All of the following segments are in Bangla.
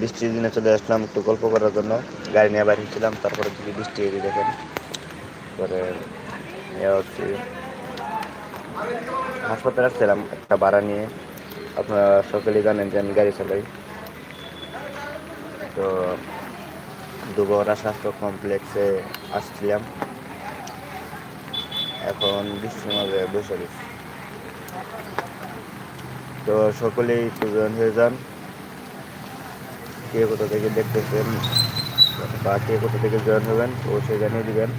বৃষ্টির দিনে চলে আসলাম একটু গল্প করার জন্য। গাড়ি নিয়ে বাইরে ছিলাম, তারপরে যদি বৃষ্টি এড়িয়ে দেখেন। পরে ইয়ে হচ্ছে হাসপাতালে আসছিলাম একটা ভাড়া নিয়ে। আপনারা সকলেই জানেন যে আমি গাড়ি চালাই। তো দুবহরা স্বাস্থ্য কমপ্লেক্সে আসছিলাম। এখন বৃষ্টির মাঝে বসে তো সকলেই একটু হয়ে যান। কে কোথা থেকে দেখতেছেন। বা কে কোথা থেকে জয়েন হবেন অবশ্যই জানিয়ে দিবেন।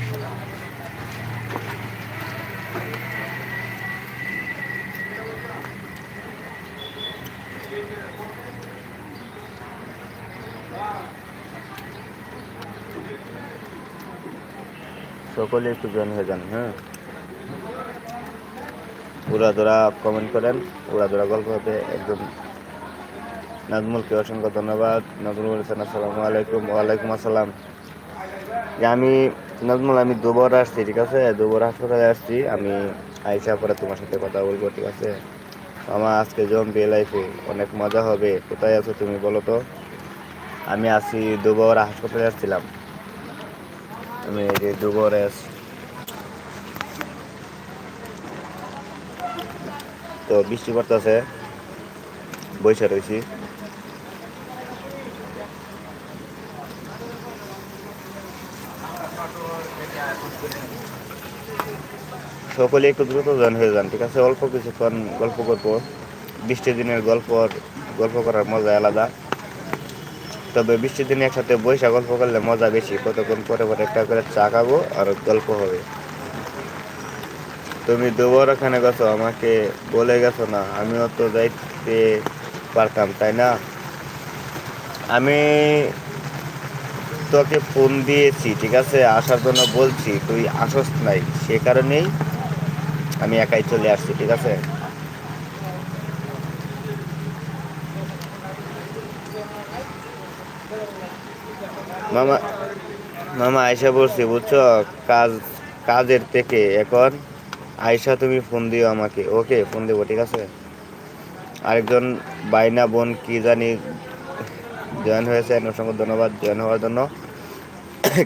সকলে একটু জয়েন হয়ে যান হ্যাঁ। উড়াধরা কমেন্ট করেন উড়াধরা গল্প হবে একজন নাজমুলকে অসংখ্য ধন্যবাদ। নাজমুল বলেছেন, আসসালামু আলাইকুম, ওয়ালাইকুম আসসালাম। আমি, নাজমুল, আমি দুবার আসছি, ঠিক আছে? দুবার হাসপাতালে আসছি। আমি আইসা পরে তোমার সাথে কথা বলব, ঠিক আছে? আমার আজকে জম্পি লাইফে অনেক মজা হবে। কোথায় আছো তুমি বলো তো? আমি আসি দুবার হাসপাতালে আসছিলাম। আমি এই যে দুবারে আসছি তো বৃষ্টি পড়তেছে বৈশা রয়েছি সকলে একটু দ্রুত যান, হয়ে যান, ঠিক আছে? অল্প কিছুক্ষণ গল্প করব। বৃষ্টির দিনের গল্প গল্প করার মজা আলাদা। তবে বৃষ্টির দিনে একসাথে বৈশা গল্প করলে মজা বেশি। কতক্ষণ পরে পরে একটা করে চা খাব আর গল্প হবে। তুমি দুবার ওখানে গেছো, আমাকে বলে গেছো না। আমিও তো যাইতে পারতাম, তাই না? আমি তোকে ফোন দিয়েছি, ঠিক আছে? আসার জন্য বলছি, তুই আসস নাই, সে কারণেই আমি একাই চলে আসছি, ঠিক আছে? মামা মামা আয়সা বলছি বুঝছ? কাজ, কাজের থেকে এখন আয়সা তুমি ফোন দিও আমাকে, ওকে ফোন দেবো, ঠিক আছে? আরেকজন বাইনা বোন, কি জানি জয়েন হয়েছে অসংখ্য ধন্যবাদ, জয়েন হওয়ার জন্য।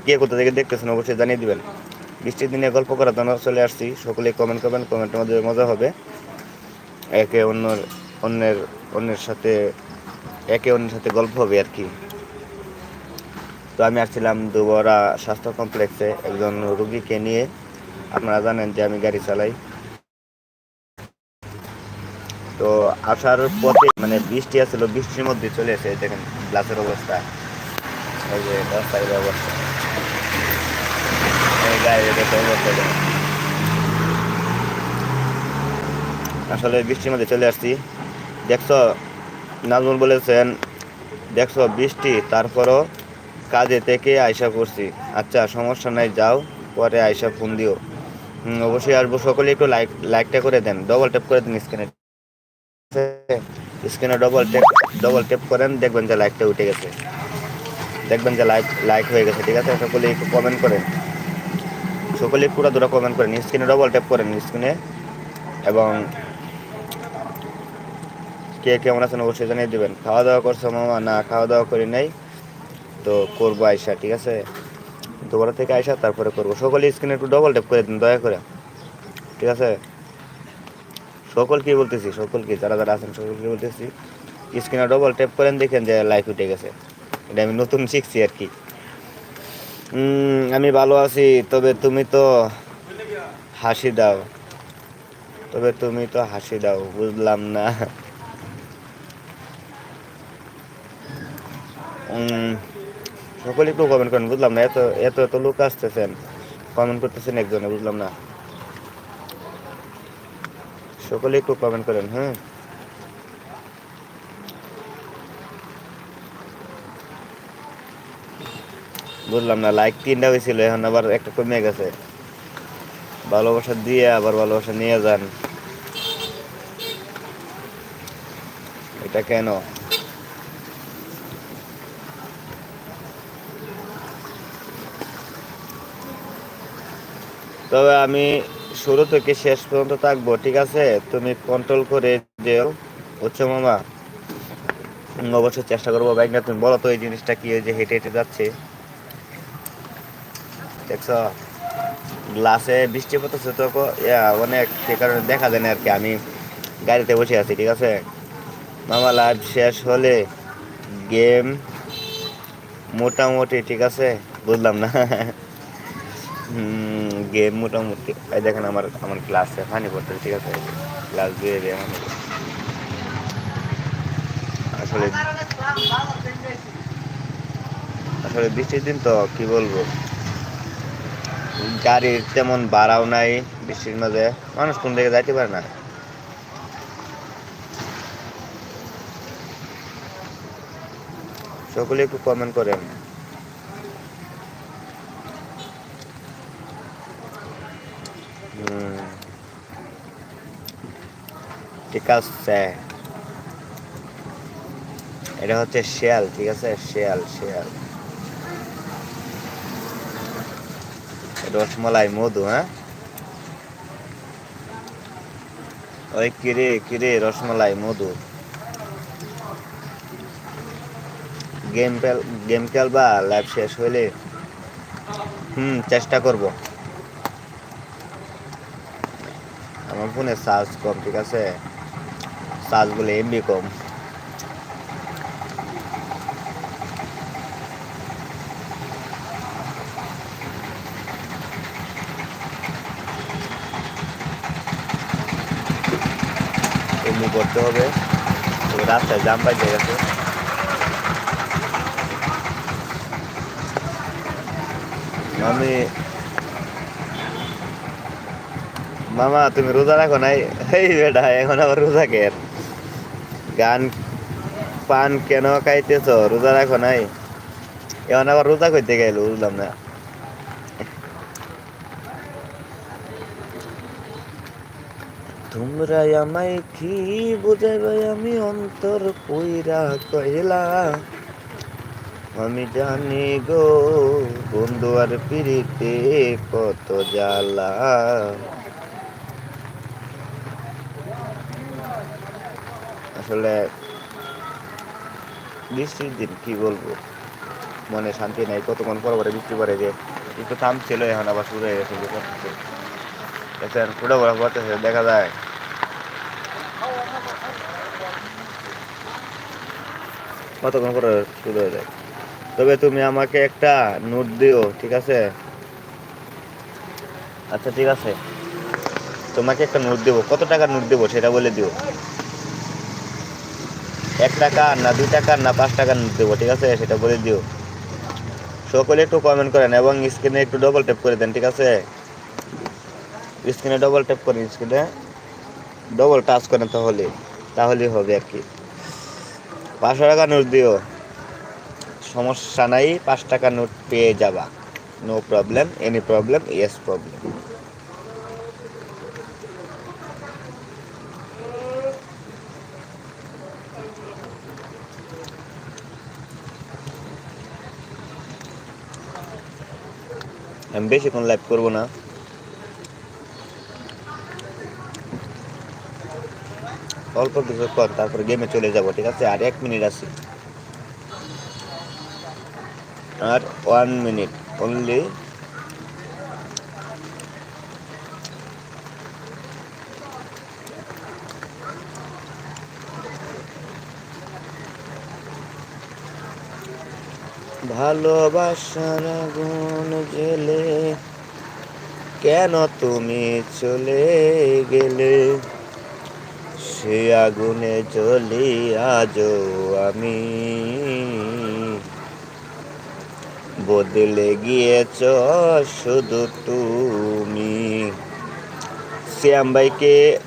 কে কোথা থেকে দেখতেছেন অবশ্যই জানিয়ে দিবেন। বৃষ্টির দিনে গল্প করার জন্য চলে আসছি। সকলে কমেন্ট করবেন কমেন্টের মধ্যে মজা হবে। একে অন্যর, অন্যের অন্যের সাথে, একে অন্যের সাথে গল্প হবে আর কি। তো আমি আসছিলাম দুবরা স্বাস্থ্য কমপ্লেক্সে একজন রুগীকে নিয়ে। আপনারা জানেন যে আমি গাড়ি চালাই। তো আসার পথে মানে বৃষ্টি আসছিল, বৃষ্টির মধ্যে চলে এসে দেখেন গ্লাসের অবস্থা। এই যে অবস্থা এই অবস্থা। আসলে বৃষ্টির মধ্যে চলে আসছি। দেখছ, নাজমুল বলেছেন, দেখছ বৃষ্টি, তারপরও কাজে থেকে আয়সা করছি আচ্ছা সমস্যা নাই, যাও, পরে আয়সা ফোন দিও। অবশ্যই আসব। সকলে একটু লাইক লাইকটা করে দেন ডবল ট্যাপ করে দেন স্ক্রিনে স্ক্রিনে ডবল ট্যাপ ডবল ট্যাপ করেন, দেখবেন যে লাইকটা উঠে গেছে। দেখবেন যে লাইক লাইক হয়ে গেছে, ঠিক আছে? সকলে একটু কমেন্ট করেন। সকলে পুরো দুটো কমেন্ট করেন। স্ক্রিনে ডবল ট্যাপ করেন স্ক্রিনে এবং কে কেমন আছেন অবশ্যই জানিয়ে দেবেন। খাওয়া দাওয়া করছ মামা? না, খাওয়া দাওয়া করি নাই। তো করব আয়সা ঠিক আছে? দুবার থেকে আয়সা তারপরে করব। সকলে স্ক্রিনে একটু ডবল ট্যাপ করে দিন, দয়া করে। ঠিক আছে? সকল কি বলতেছি সকল কি যারা যারা আছেন সকল কি বলতেছি স্ক্রিনে ডবল ট্যাপ করেন, দেখেন যে লাইফ উঠে গেছে। এটা আমি নতুন শিখছি আর কি। আমি ভালো আছি, তবে তুমি তো হাসি দাও। তবে তুমি তো হাসি দাও, বুঝলাম না। সকলে একটু কমেন্ট করেন, বুঝলাম না, এত এত এত লোক আসতেছেন কমেন্ট করতেছেন একজনে, বুঝলাম না। সকলে একটু কমেন্ট করেন হ্যাঁ। বুঝলাম না লাইক তিনটা হয়েছিল, এখন আবার একটা কমে গেছে। ভালোবাসা দিয়ে আবার ভালোবাসা নিয়ে যান। এটা কেন? তবে আমি শুরু থেকে শেষ পর্যন্ত থাকব, ঠিক আছে? তুমি কন্ট্রোল করে যেও, বুঝছ মামা? অবশ্যই চেষ্টা করব বাইক না তুমি বলো তো এই জিনিসটা কি যে হেঁটে হেঁটে যাচ্ছে? দেখছ? গ্লাসে বৃষ্টি পড়তেছে তো অনেক, সে কারণে দেখা যায় না আর কি, আমি গাড়িতে বসে আছি, ঠিক আছে? মামা লাইভ শেষ হলে গেম মোটামুটি, ঠিক আছে? বুঝলাম না। গেম মোটামুটি। এই দেখেন আমার আমার ক্লাসে পানি পড়তেছে ঠিক আছে? ক্লাস দিয়ে দিয়ে পড়তেছে। আসলে আসলে বৃষ্টির দিন তো কি বলব? গাড়ির তেমন ভাড়াও নাই বৃষ্টির মাঝে। মানুষ কোন দিকে যাইতে পারে না। সকলে একটু কমেন্ট করেন। ঠিক আছে। এটা হচ্ছে শেয়াল, ঠিক আছে? শেয়াল শেয়াল। রসমালাই, মধু হ্যাঁ? ওই কিরে কিরে, রসমালাই, মধু। গেম গেম খেলবা? লাইভ শেষ হইলে? হুম, চেষ্টা করব। আমার ফোনে চার্জ কম, ঠিক আছে? চার্জ বলে এমবি কম। এমনি করতে হবে। রাস্তায় জাম বাইতে গেছে। আমি মামা, তুমি রোজা রাখো নাই? এই বেটা, এখন আবার রোজা কের গান পান কেন খাইতেছ? রোজা রাখো নাই? এখন আবার রোজা করতে গেল, বুঝলাম না। তোমরা আমায় কি বুঝাইবে? আমি অন্তর কইরা কইলা আমি জানি গো, বন্ধু আর পিড়িতে কত জ্বালা। আসলে বৃষ্টির দিন, কি বলব? মনে শান্তি নাই কতক্ষণ পর পরে বৃষ্টি পড়ে যে একটু থামছিল এখন আবার শুরু হয়ে গেছে যে পড়তেছে ফুটে বড় পড়তেছে দেখা যায়। কতক্ষণ পরে শুরু হয়ে যায়। তবে তুমি আমাকে একটা নোট দিও, ঠিক আছে? আচ্ছা ঠিক আছে। তোমাকে একটা নোট দেবো, কত টাকার নোট দেবো সেটা বলে দিও। এক টাকা, না দুই টাকা, না পাঁচ টাকার দেবো, ঠিক আছে? সেটা বলে দিও। সকলে একটু কমেন্ট করেন এবং স্ক্রিনে একটু ডবল ট্যাপ করে দেন, ঠিক আছে? স্ক্রিনে ডবল ট্যাপ করেন স্ক্রিনে ডবল টাচ করেন তাহলে তাহলেই হবে আর কি। পাঁচশো টাকা নোট দিও। সমস্যা নাই, পাঁচ টাকা নোট পেয়ে যাবা। No problem any problem yes problem আমি বেশিক্ষণ লাইভ করব না। অল্প কিছু কর তারপরে গেমে চলে যাব, ঠিক আছে? আর এক মিনিট আছে। আর ওয়ান মিনিট অনলি ভালোবাসার আগুন জেলে। কেন তুমি চলে গেলে? সে আগুনে চলি আজও আমি। বদলে গিয়েছ শুধু তুমি। শ্যাম ভাইকে,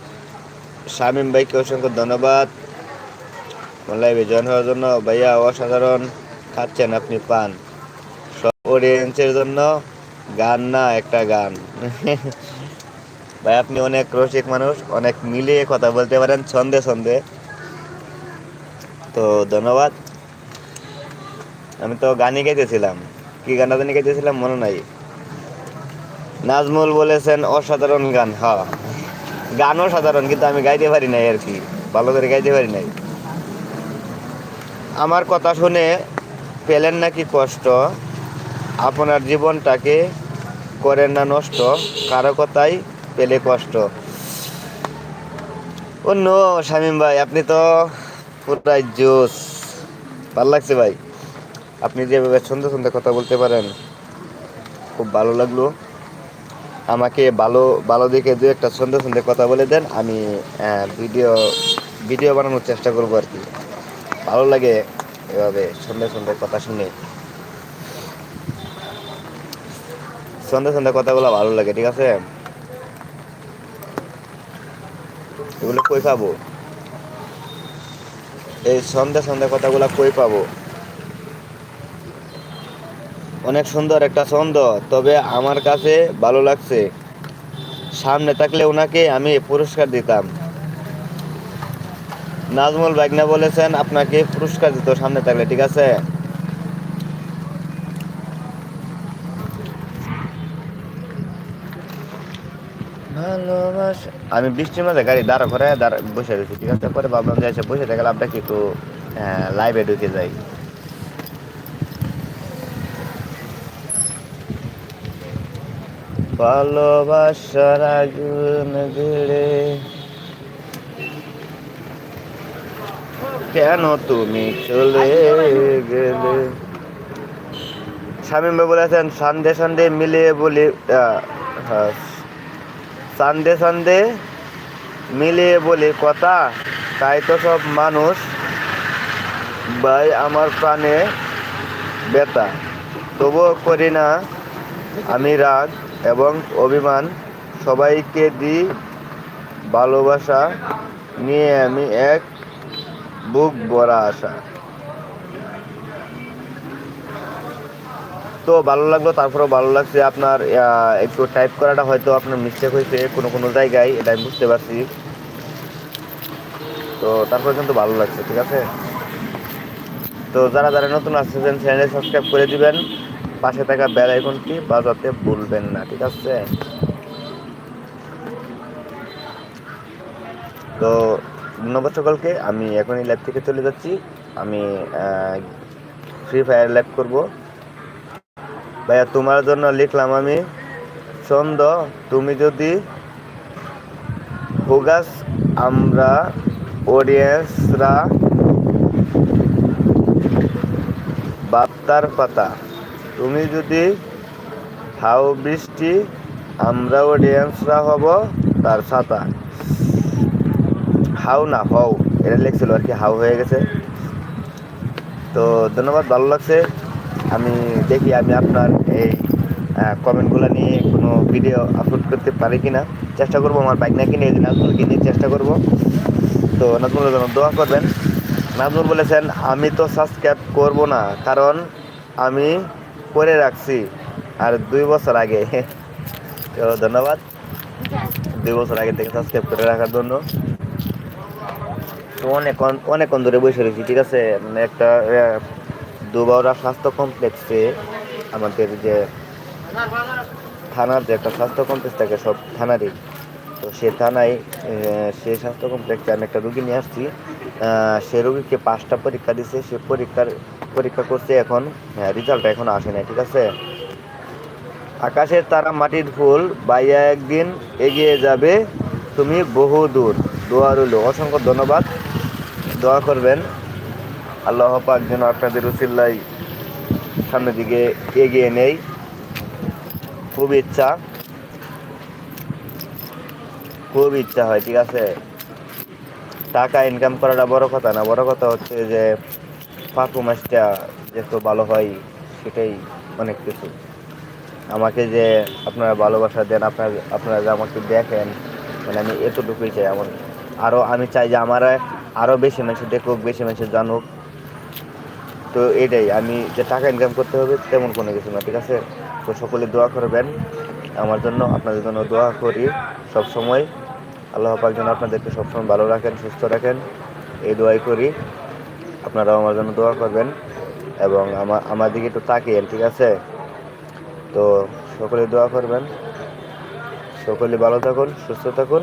শামীম ভাইকে অসংখ্য ধন্যবাদ। লাইভে জয়েন হওয়ার জন্য। ভাইয়া, অসাধারণ। খাচ্ছেন আপনি পান। সব অডিয়েন্সের জন্য গান না, একটা গান। ভাই, আপনি অনেক রসিক মানুষ, অনেক মিলিয়ে কথা বলতে পারেন ছন্দে ছন্দে। তো ধন্যবাদ। আমি তো গানই গাইতেছিলাম কি গানটা জানি গাইতেছিলাম মনে নাই। নাজমুল বলেছেন, অসাধারণ গান। হ্যাঁ গানও সাধারণ, কিন্তু আমি গাইতে পারি নাই আর কি। ভালো করে গাইতে পারি নাই। আমার কথা শুনে পেলেন নাকি কষ্ট? আপনার জীবনটাকে করেন না নষ্ট, কারও কথাই পেলে কষ্ট। অন্য শামীম ভাই, আপনি তো পুরাই জোস। ভালো লাগছে ভাই। আপনি যেভাবে সুন্দর সুন্দর কথা বলতে পারেন, খুব ভালো লাগল। আমাকে ভালো ভালো দিকে দু একটা সুন্দর সুন্দর কথা বলে দেন, আমি ভিডিও ভিডিও বানানোর চেষ্টা করব আর কি। ভালো লাগে। এভাবে সুন্দর সুন্দর কথা শুনে। সুন্দর সুন্দর কথাগুলো ভালো লাগে, ঠিক আছে? এগুলো কই পাবো? এই সন্ধ্যা সন্ধ্যা কথাগুলো কই পাবো? অনেক সুন্দর একটা ছন্দ, তবে আমার কাছে ভালো লাগছে। সামনে থাকলে ওনাকে আমি পুরস্কার দিতাম। নাজমুল বাগনা বলেছেন আপনাকে পুরস্কার দিত সামনে থাকলে ঠিক আছে? ভালোবাসা আমি বৃষ্টির মধ্যে গাড়ি দাঁড়া করে দাঁড়া বসে রয়েছি ঠিক আছে? পরে ভাবলাম যে এসে বসে থাকলে আপনাকে একটু লাইভে ঢুকে যাই। ভালোবাসার আগুন গেড়ে কেন তুমি চলে গেলে? স্বামী বলেছেন সানডে সানডে মিলিয়ে বলি সানডে সানডে মিলিয়ে বলি কথা, তাই তো সব মানুষ ভাই আমার প্রাণে বেতা তবুও করি না আমি রাগ এবং অভিমান, সবাইকে দিই ভালোবাসা, নিয়ে আমি এক বুক ভরা আশা তো ভালো লাগল, তারপরেও ভালো লাগছে আপনার একটু টাইপ করাটা, হয়তো আপনার মিস্টেক হয়েছে কোনো কোনো জায়গায়, এটা আমি বুঝতে পারছি। তো তারপরে কিন্তু ভালো লাগছে, ঠিক আছে? তো যারা যারা নতুন আসতেছেন চ্যানেলে সাবস্ক্রাইব করে দিবেন, পাশে থাকা বেল আইকনটি বাজাতে ভুলবেন না, ঠিক আছে? তো ধন্যবাদ সকলকে। আমি এখনই ল্যাব থেকে চলে যাচ্ছি। আমি ফ্রি ফায়ার ল্যাব করব। ভাইয়া, তোমার জন্য লিখলাম আমি ছন্দ তুমি যদি হুগাস আমরা অডিয়েন্সরা বাপ্তার পাতা। তুমি যদি হাও বৃষ্টি আমরা অডিয়েন্সরা হব তার ছাতা। হাউ না হও, এটা লিখছিল আর কি, হাউ হয়ে গেছে। তো ধন্যবাদ, ভালো লাগছে। আমি দেখি আমি আপনার এই কমেন্টগুলো নিয়ে কোনো ভিডিও আপলোড করতে পারি কি না চেষ্টা করব আমার বাইক না কিনে নাজমুলকে নিয়ে চেষ্টা করব। তো নাজমুলের জন্য দোয়া করবেন। নাজমুল বলেছেন, আমি তো সাবস্ক্রাইব করব না, কারণ আমি করে রাখছি, আর দুই বছর আগে। তো ধন্যবাদ। দুই বছর আগে থেকে সাবস্ক্রাইব করে রাখার জন্য। তো অনেকক্ষণ অনেকক্ষণ ধরে বসে রয়েছি, ঠিক আছে? একটা দুবাউরা স্বাস্থ্য কমপ্লেক্সে আমাদের যে থানার যে একটা স্বাস্থ্য কমপ্লেক্স থাকে, সব থানারই। তো সে থানায় সে স্বাস্থ্য কমপ্লেক্সে আমি একটা রুগী নিয়ে আসছি। সে রুগীকে পাঁচটা পরীক্ষা দিছে, সে পরীক্ষার, পরীক্ষা করছে এখন রেজাল্ট এখন আসে নাই, ঠিক আছে? আকাশের তারা মাটির ফুল, বাইয়া একদিন এগিয়ে যাবে, তুমি বহু দূর দোয়া রইল। অসংখ্য ধন্যবাদ। দোয়া করবেন। আল্লাহ পাক যেন আপনাদের উচিল্লাই সামনের দিকে এগিয়ে নেই। খুব ইচ্ছা। খুব ইচ্ছা হয়, ঠিক আছে? টাকা ইনকাম করাটা বড় কথা না। বড় কথা হচ্ছে যে পারফরমেন্সটা যত ভালো হয়, সেটাই অনেক কিছু আমাকে যে আপনারা ভালোবাসা দেন, আপনার, আপনারা যে আমাকে দেখেন মানে আমি এতটুকুই চাই আমার। আরও আমি চাই যে আমার আরও বেশি মানুষ দেখুক, বেশি মানুষ জানুক। তো এটাই, আমি যে টাকা ইনকাম করতে হবে তেমন কোনো কিছু না, ঠিক আছে? তো সকলে দোয়া করবেন আমার জন্য, আপনাদের জন্য দোয়া করি সব সময় আল্লাহ পাক যেন আপনাদেরকে সবসময় ভালো রাখেন, সুস্থ রাখেন। এই দোয়াই করি, আপনারাও আমার জন্য দোয়া করবেন এবং আমার আমার দিকে একটু তাকিয়েন, ঠিক আছে? তো সকলে দোয়া করবেন। সকলে ভালো থাকুন, সুস্থ থাকুন।